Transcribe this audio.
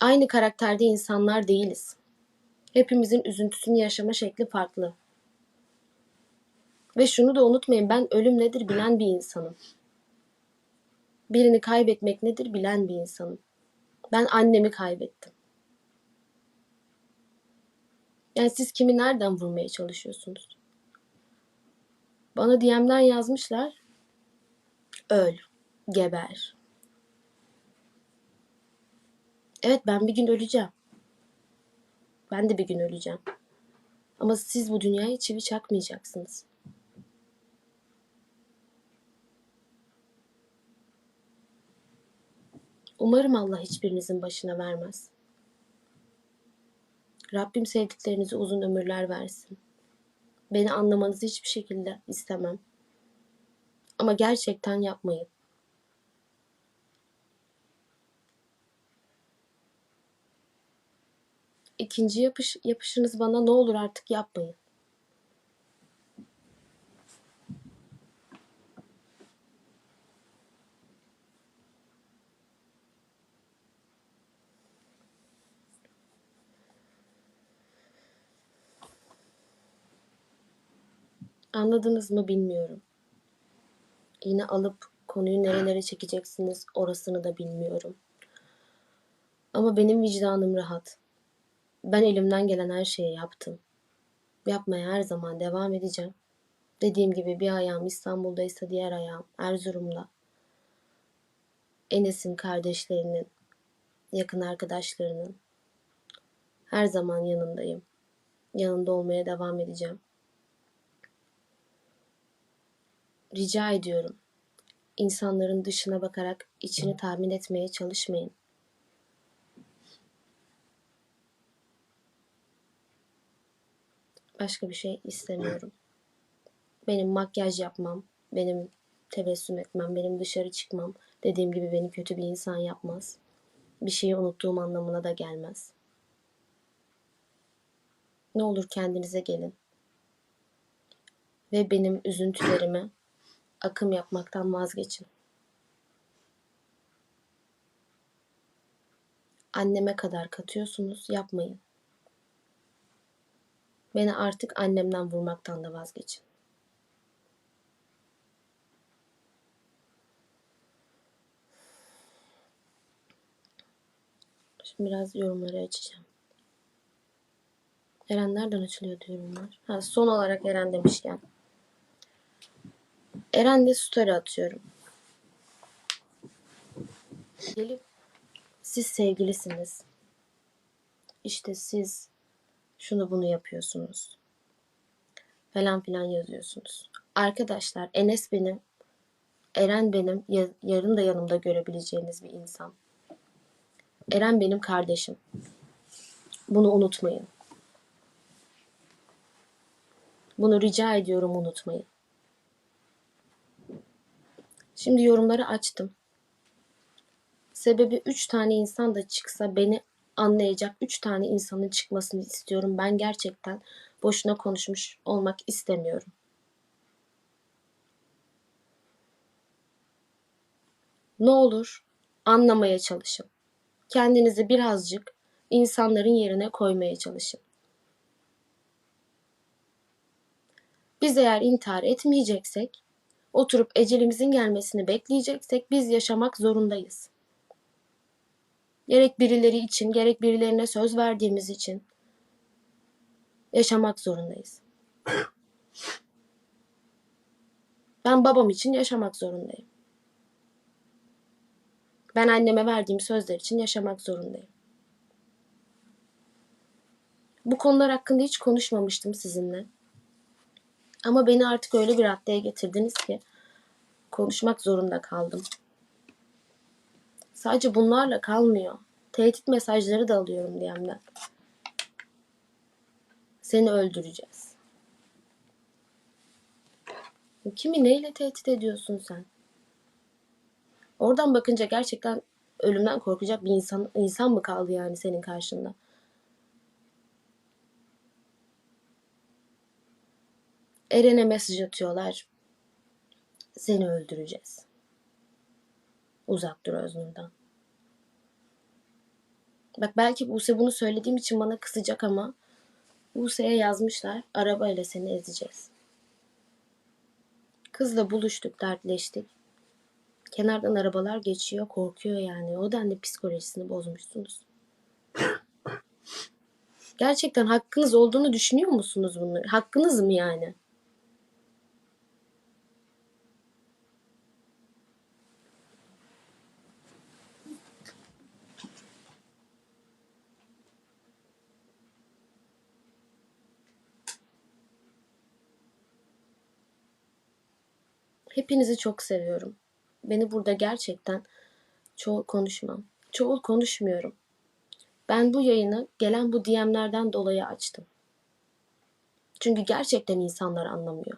Aynı karakterde insanlar değiliz. Hepimizin üzüntüsünü yaşama şekli farklı. Ve şunu da unutmayın ben ölüm nedir bilen bir insanım. Birini kaybetmek nedir bilen bir insanım. Ben annemi kaybettim. Yani siz kimi nereden vurmaya çalışıyorsunuz? Bana DM'den yazmışlar. Öl, geber. Evet ben bir gün öleceğim. Ben de bir gün öleceğim. Ama siz bu dünyaya çivi çakmayacaksınız. Umarım Allah hiçbirinizin başına vermez. Rabbim sevdiklerinize uzun ömürler versin. Beni anlamanızı hiçbir şekilde istemem. Ama gerçekten yapmayın. İkinci yapış, yapışınız bana ne olur artık yapmayın. Anladınız mı bilmiyorum. Yine alıp konuyu nerelere çekeceksiniz orasını da bilmiyorum. Ama benim vicdanım rahat. Ben elimden gelen her şeyi yaptım. Yapmaya her zaman devam edeceğim. Dediğim gibi bir ayağım İstanbul'daysa diğer ayağım Erzurum'da. Enes'in kardeşlerinin, yakın arkadaşlarının her zaman yanındayım. Yanında olmaya devam edeceğim. Rica ediyorum. İnsanların dışına bakarak içini tahmin etmeye çalışmayın. Başka bir şey istemiyorum. Benim makyaj yapmam, benim tebessüm etmem, benim dışarı çıkmam dediğim gibi beni kötü bir insan yapmaz. Bir şeyi unuttuğum anlamına da gelmez. Ne olur kendinize gelin. Ve benim üzüntülerime akım yapmaktan vazgeçin. Anneme kadar katıyorsunuz, yapmayın. Beni artık annemden vurmaktan da vazgeçin. Şimdi biraz yorumları açacağım. Eren nereden açılıyordu yorumlar? Ha, son olarak Eren demişken. Eren'de story atıyorum. Gelip siz sevgilisiniz. İşte siz şunu bunu yapıyorsunuz. Falan filan yazıyorsunuz. Arkadaşlar Enes benim, Eren benim, ya- yarın da yanımda görebileceğiniz bir insan. Eren benim kardeşim. Bunu unutmayın. Bunu rica ediyorum unutmayın. Şimdi yorumları açtım. Sebebi 3 tane insan da çıksa beni anlayacak 3 tane insanın çıkmasını istiyorum. Ben gerçekten boşuna konuşmuş olmak istemiyorum. Ne olur anlamaya çalışın. Kendinizi birazcık insanların yerine koymaya çalışın. Biz eğer intihar etmeyeceksek, oturup ecelimizin gelmesini bekleyeceksek biz yaşamak zorundayız. Gerek birileri için, gerek birilerine söz verdiğimiz için yaşamak zorundayız. Ben babam için yaşamak zorundayım. Ben anneme verdiğim sözler için yaşamak zorundayım. Bu konular hakkında hiç konuşmamıştım sizinle. Ama beni artık öyle bir raddeye getirdiniz ki konuşmak zorunda kaldım. Sadece bunlarla kalmıyor. Tehdit mesajları da alıyorum DM'den. Seni öldüreceğiz. Kimi neyle tehdit ediyorsun sen? Oradan bakınca gerçekten ölümden korkacak bir insan insan mı kaldı yani senin karşında? Eren'e mesaj atıyorlar. Seni öldüreceğiz. Uzak dur Öznur'dan. Bak belki Buse bunu söylediğim için bana kızacak ama Buse'ye yazmışlar. Arabayla seni ezeceğiz. Kızla buluştuk, dertleştik. Kenardan arabalar geçiyor, korkuyor yani. O denli psikolojisini bozmuşsunuz. Gerçekten hakkınız olduğunu düşünüyor musunuz bunu? Hakkınız mı yani? Hepinizi çok seviyorum. Beni burada gerçekten çoğul konuşmam. Çoğul konuşmuyorum. Ben bu yayını gelen bu DM'lerden dolayı açtım. Çünkü gerçekten insanlar anlamıyor.